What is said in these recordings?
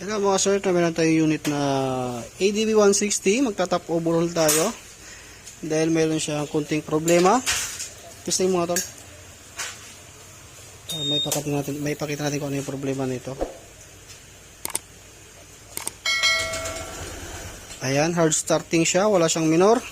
Ito mga sir, meron tayong unit na ADB 160. Magtatap overhaul tayo. Dahil meron siyang kunting problema. Testing mo nga tol. Ah, may pakita natin, may pakita natin kung ano yung problema nito. Ayan, hard starting siya, wala siyang minor.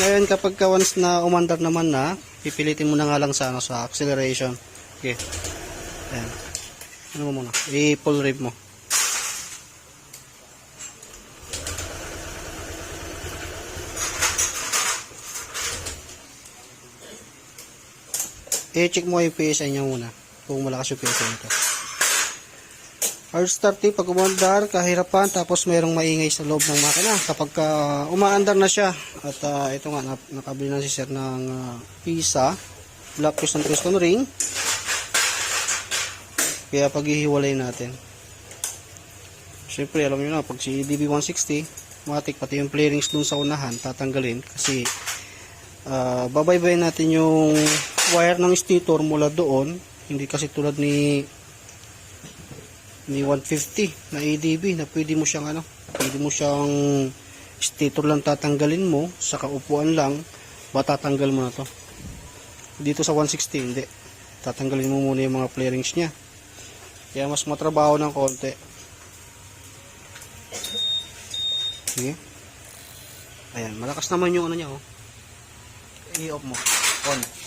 Ngayon kapag ka once na umandar naman na, pipilitin mo na nga lang sa ano sa acceleration. Okay. Ayan. Ano mo muna? I-pull rib mo. I-check mo yung PSI niya muna kung malakas yung PSI nito hard starting pag umandar kahirapan tapos mayroong maingay sa loob ng makina. Kapag ka umaandar na siya at ah, ito nga nakabili na si sir ng ah, pisa black piston piston ring. Kaya paghihiwalay natin. Syempre alam nyo na pag si DB160 matik pati yung flarings dun sa unahan tatanggalin. Kasi Ah, babaybayin natin yung wire ng stator mula doon hindi kasi tulad ni ni 150 na ADB na pwede mo siyang ano pwede mo siyang stator lang tatanggalin mo sa kaupuan lang matatanggal mo na to. Dito sa 160 hindi. Tatanggalin mo muna yung mga flarings niya. Kaya mas matrabaho ng konti. Sige. Ayan malakas naman yung ano niya oh. I-off mo. On.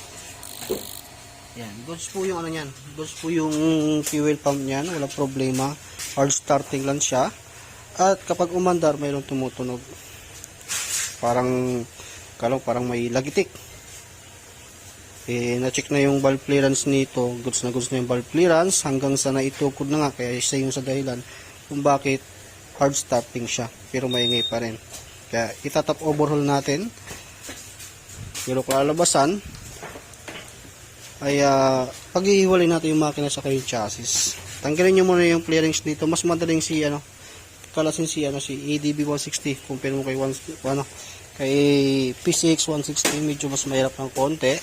Yan. Goods po yung ano niyan. Goods po yung fuel pump niyan. Walang problema. Hard starting lang siya. At kapag umandar, mayroong tumutunog. Parang, kalong parang may lagitik. Eh, na-check na yung valve clearance nito. Goods na goods na yung valve clearance. Hanggang sa naitukod na nga. Kaya isa yung sa dahilan kung bakit hard starting siya. Pero maingay pa rin. Kaya itatap overhaul natin pero kalalabasan ay uh, paghihiwalay natin yung makina sa kayong chassis. Tanggalin nyo muna yung clearings dito. Mas madaling si ano kalasin si ano si ADB 160 compare mo kay one, ano kay PCX 160 medyo mas mahirap ng konti.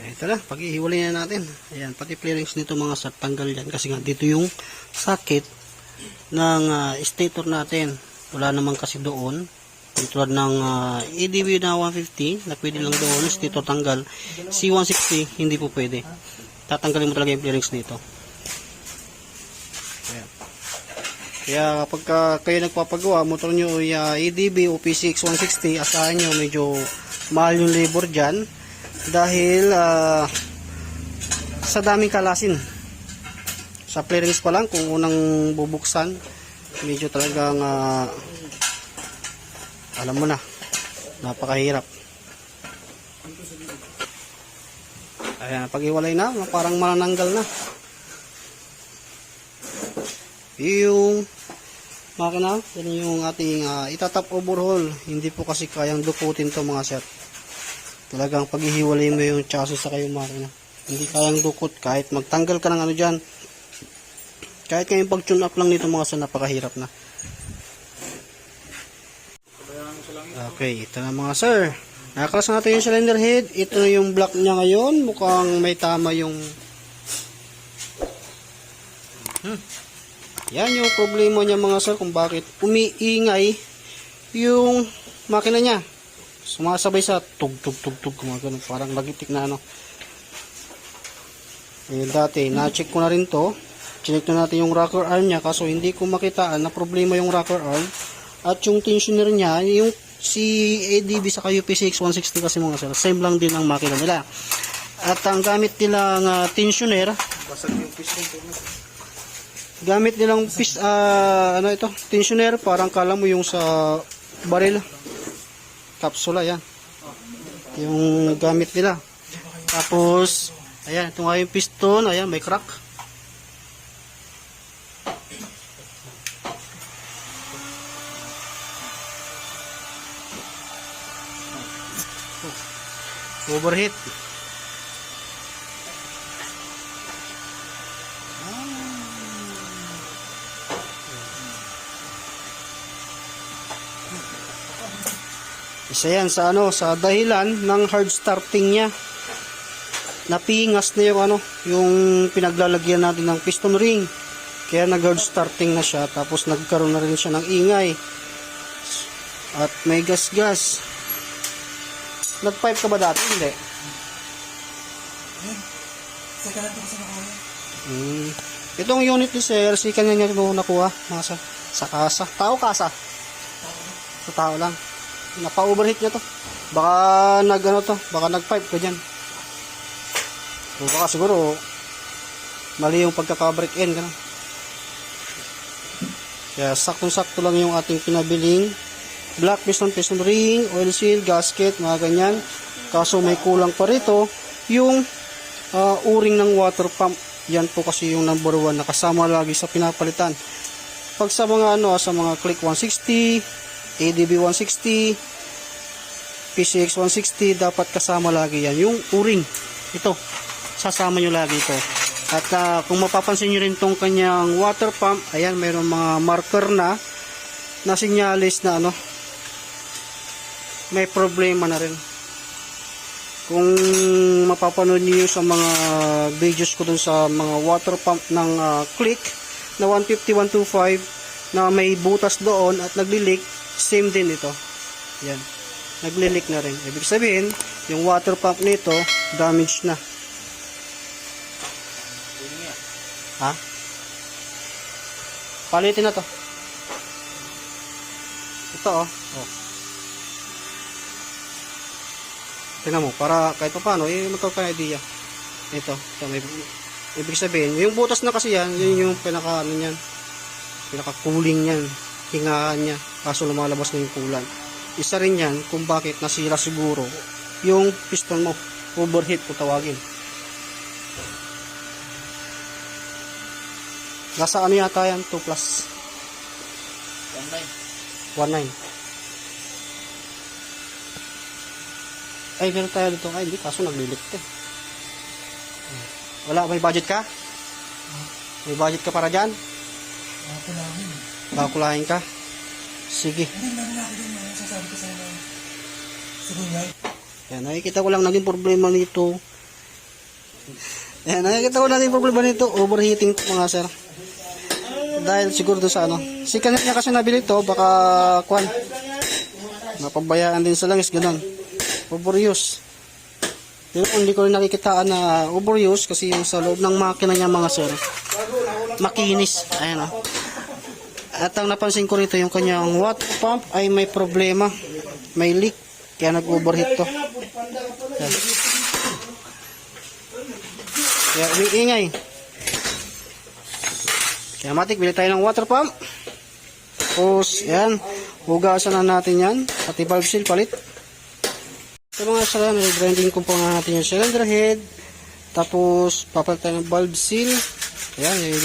Eh, Ito na, paghihiwalay na natin. Ayan, pati clearings nito mga sa tanggal yan kasi nga dito yung sakit ng ah, stator natin wala naman kasi doon tulad ng uh, ADB na 150 na pwede lang doon dito tanggal. C160 hindi po pwede. Tatanggalin mo talaga yung clearings nito. Kaya, kaya kapag ka kayo nagpapagawa motor nyo uh, ADB o PCX 160 asahan nyo medyo mahal yung labor dyan. Dahil ah, sa daming kalasin. Sa clearings pa lang kung unang bubuksan medyo talagang ah, alam mo na napakahirap. Ayan pag-iwalay na parang manananggal na. Yung makina yan yung ating ah, itatap overhaul. Hindi po kasi kayang dukutin to mga sir. Talagang paghihiwalay mo yung chassis sa kayong makina. Hindi kayang dukot. Kahit magtanggal ka ng ano dyan kahit kayong pag-tune up lang nito mga sir, napakahirap na. Okay, ito na mga sir. Nakaklas natin yung cylinder head. Ito yung block niya ngayon. Mukhang may tama yung... Hmm. Yan yung problema niya mga sir kung bakit umiingay yung makina niya. Sumasabay sa tug tug tug tug ganun. Parang lagitik na ano. Eh, dati, na-check ko na rin to chinek na natin yung rocker arm niya kaso hindi ko makitaan na problema yung rocker arm at yung tensioner niya yung si ADB sa UP6 160 kasi mga sir same lang din ang makina nila. At ang gamit nilang uh, tensioner gamit nilang pis, ah, ano ito? Tensioner parang kala mo yung sa baril. Kapsula yan. Yung gamit nila. Tapos ayan ito nga yung piston ayan may crack overheat isa yan sa ano sa dahilan ng hard starting niya napingas na yung ano, yung pinaglalagyan natin ng piston ring. Kaya nag-hard starting na siya tapos nagkaroon na rin siya ng ingay. At may gas-gas. Nag-pipe ka ba dati? Hindi. Kanan ko sa. Hmm. Itong unit ni Sir, si kanya niya ito nakuha. Nasa, sa kasa. Tao kasa. Sa tao lang. Napa-overheat niya to. Baka nag ano to, baka nag-pipe ka dyan. O baka siguro, mali yung pagkaka-break in. Ganun. Kaya saktong-sakto lang yung ating pinabiling black piston, piston ring, oil seal, gasket, mga ganyan. Kaso may kulang pa rito yung ah, uring ng water pump. Yan po kasi yung number one na kasama lagi sa pinapalitan. Pag sa mga ano, sa mga click 160, ADB 160, PCX 160, dapat kasama lagi yan. Yung uring, ito, sasama nyo lagi ito. At ah, kung mapapansin nyo rin tong kanyang water pump, ayan, mayroong mga marker na na sinyalis na ano, may problema na rin. Kung mapapanood niyo sa mga videos ko dun sa mga water pump ng ah, click na 150, 125 na may butas doon at naglilik, same din ito. Yan. Naglilik na rin. Ibig sabihin, yung water pump nito, damaged na. Ha? Palitin na to. Ito oh. oh. Tingnan mo, para kahit pa paano, eh, magkaroon ka idea. Ito, ito may, ibig sabihin, yung butas na kasi yan, yun yung pinaka, ano yan, pinaka cooling yan, hingaan niya, kaso lumalabas na yung kulan. Isa rin yan kung bakit nasira siguro yung piston mo, overheat kung tawagin. Nasa ano yata yan, 2 plus Online. 19. Ay, meron tayo dito. Ay, hindi. Kaso naglilit eh. Wala, may budget ka? May budget ka para dyan? Ako namin. Kakulahin ka? Sige. Hindi, meron ako din. Sasabi ko sa'yo gulay. Yan, nakikita ko lang naging problema nito. Yan, nakikita ko lang naging problema nito. Overheating to mga sir. Dahil siguro doon sa ano. Si kanina kasi nabili to, baka kwan. Napabayaan din sa langis, ganun. Overuse. Pero hindi ko rin nakikitaan na overuse kasi yung sa loob ng makina niya mga sir. Makinis. Ayan o. At ang napansin ko rito yung kanyang water pump ay may problema. May leak. Kaya nag-overheat to. Yan. Kaya umiingay. Kaya matik, bili tayo ng water pump. Tapos, yan. Hugasan na natin yan. Pati valve seal palit. Sa mga sala, nag-grinding ko pa nga natin yung cylinder head. Tapos, papalit tayo ng valve seal. Ayan,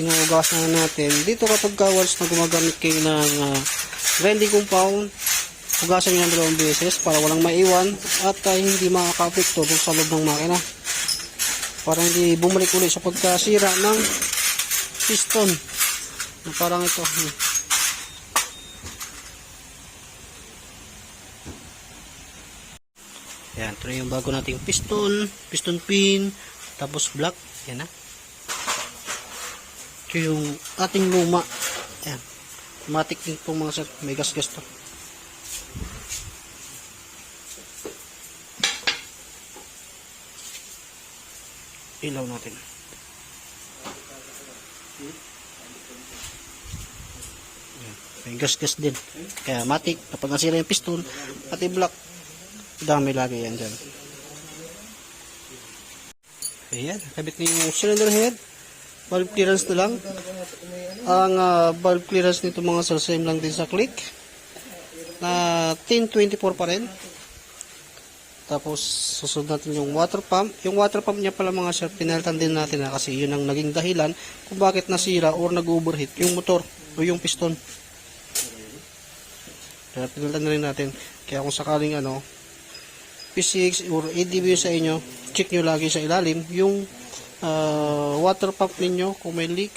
inuugasan na natin. Dito kapag ka once na gumagamit kayo ng ah, grinding compound, hugasan nyo ng dalawang beses para walang maiwan at ah, hindi makaka-apekto sa loob ng makina. Para hindi bumalik ulit sa pagkasira ng piston. Na parang ito. hmm. Yan, ito na yung bago nating piston, piston pin, tapos block. Yan na. Ito yung ating luma. Yan. Matik din po mga sir. May gas-gas to. Ilaw natin. Yan. May gas-gas din. Kaya matik, kapag nasira yung piston, pati block, dami lagi yan dyan. Ayan, kabit na yung cylinder head. Valve clearance na lang. Ang ah, valve clearance nito mga sir, same lang din sa click. Na 1024 pa rin. Tapos susunod natin yung water pump. Yung water pump niya pala mga sir, pinalitan din natin na kasi yun ang naging dahilan kung bakit nasira or nag-overheat yung motor o yung piston. Kaya pinalitan na rin natin. Kaya kung sakaling ano, P6 or ADB sa inyo, check nyo lagi sa ilalim yung ah, water pump ninyo kung may leak.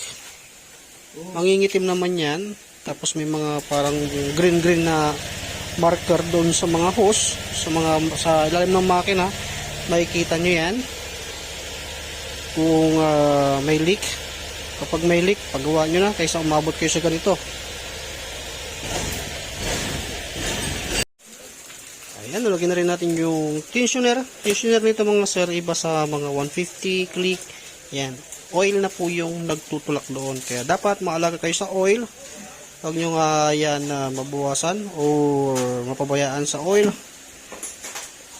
Mangingitim naman yan. Tapos may mga parang green-green na marker doon sa mga hose, sa mga sa ilalim ng makina. Makikita nyo yan. kung ah, may leak. Kapag may leak, pagawa nyo na kaysa umabot kayo sa ganito. Ayan, nalagyan na rin natin yung tensioner. Tensioner nito mga sir, iba sa mga 150 click. Yan. Oil na po yung nagtutulak doon. Kaya dapat maalaga kayo sa oil. Huwag nyo nga yan na mabuwasan or mapabayaan sa oil.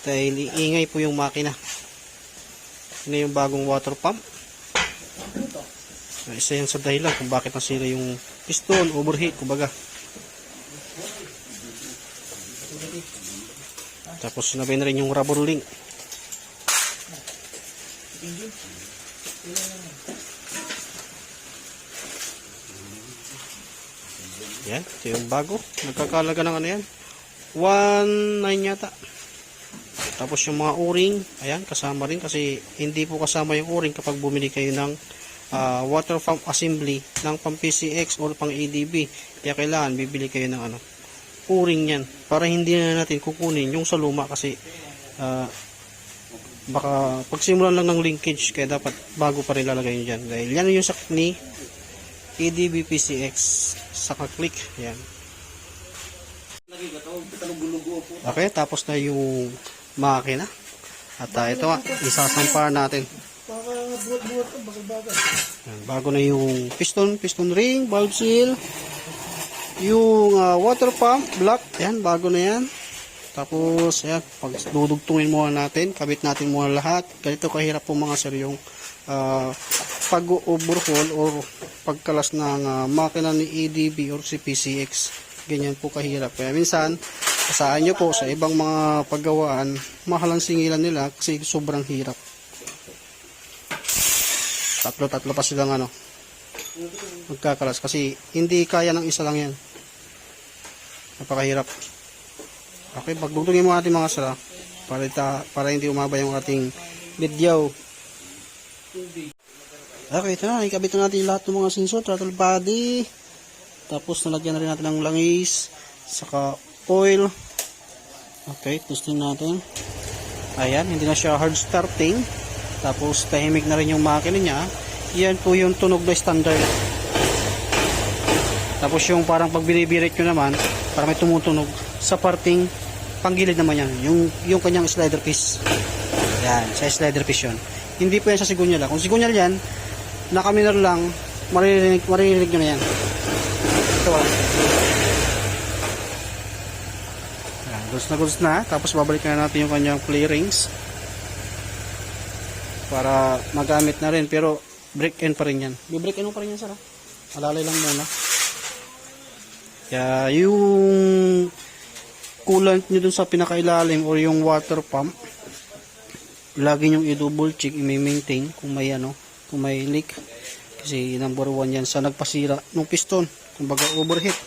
Dahil iingay po yung makina. Yun yung bagong water pump. Isa yan sa dahilan kung bakit nasira yung piston, overheat, kumbaga. Tapos sinabay na rin yung rubber link. Yan, ito yung bago. Nagkakalaga ng ano yan. 1.9 yata. Tapos yung mga o-ring, ayan, kasama rin kasi hindi po kasama yung o-ring kapag bumili kayo ng ah, water pump assembly ng pang PCX or pang ADB. Kaya kailangan bibili kayo ng ano, o-ring yan. Para hindi na natin kukunin yung sa luma kasi ah, baka pagsimulan lang ng linkage kaya dapat bago pa rin lalagay nyo dyan. Dahil yan yung sak ni ADB PCX saka click yan. Okay tapos na yung makina. At ah, ito nga isasampar natin. Yan, bago na yung piston, piston ring, valve seal, yung ah, water pump, block, yan, bago na yan. Tapos, yan, pag dudugtungin muna natin, kabit natin muna lahat. Ganito kahirap po mga sir yung ah, pag-overhaul or pagkalas ng ah, makina ni ADB or si PCX. Ganyan po kahirap. Kaya minsan, kasaan nyo po sa ibang mga paggawaan, mahal ang singilan nila kasi sobrang hirap. Tatlo-tatlo pa silang ano, magkakalas kasi hindi kaya ng isa lang yan. Napakahirap. Okay, pagdugtungin mo natin mga sala para, ita, para hindi umaba yung ating video. Okay, ito na. Ikabit na natin lahat ng mga sensor, throttle body. Tapos nalagyan na rin natin ng langis, saka oil. Okay, testing natin. Ayan, hindi na siya hard starting. Tapos tahimik na rin yung makina niya. Yan po yung tunog na standard. Tapos yung parang pag binibirit nyo naman, para may tumutunog sa parting panggilid naman yan. Yung, yung kanyang slider piece. Yan, sa slider piece yun. Hindi po yan sa sigunyal. ah. Kung sigunyal yan, nakaminor lang, maririnig, maririnig nyo na yan. Ito ah. Yan, goods na goods na. Tapos babalikan na natin yung kanyang play rings para magamit na rin pero break in pa rin yan break in pa rin yan sir ah. alalay lang muna kaya yung coolant nyo dun sa pinakailalim or yung water pump lagi nyong i-double check i-maintain kung may ano kung may leak kasi number one yan sa nagpasira ng piston kumbaga overheat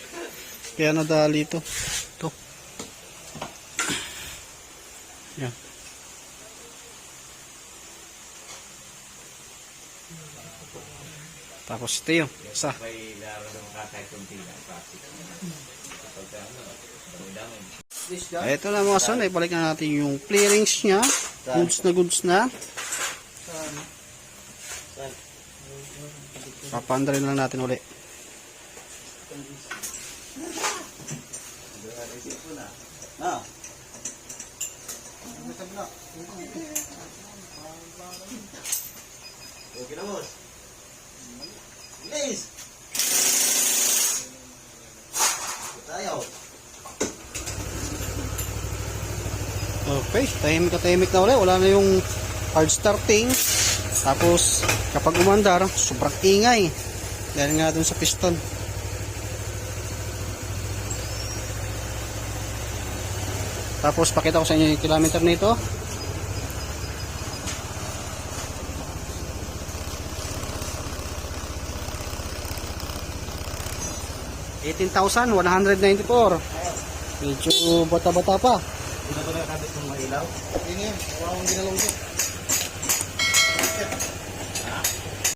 kaya nadali ito ito yan Tapos ito yun. Isa. Ito na mga son. Ibalik na natin yung clearings niya. Goods na goods na. Papandarin lang natin uli. Okay na, boss. Bilis! Tayo. Okay. Tahimik na tahimik na uli. Wala na yung hard starting. Tapos kapag umandar, sobrang ingay. Dahil nga dun sa piston. Tapos pakita ko sa inyo yung kilometer nito. $18,194. Medyo bata-bata pa. Hindi na ba nakakabit ng mga ilaw? Hindi nga, wala akong ginalaw siya.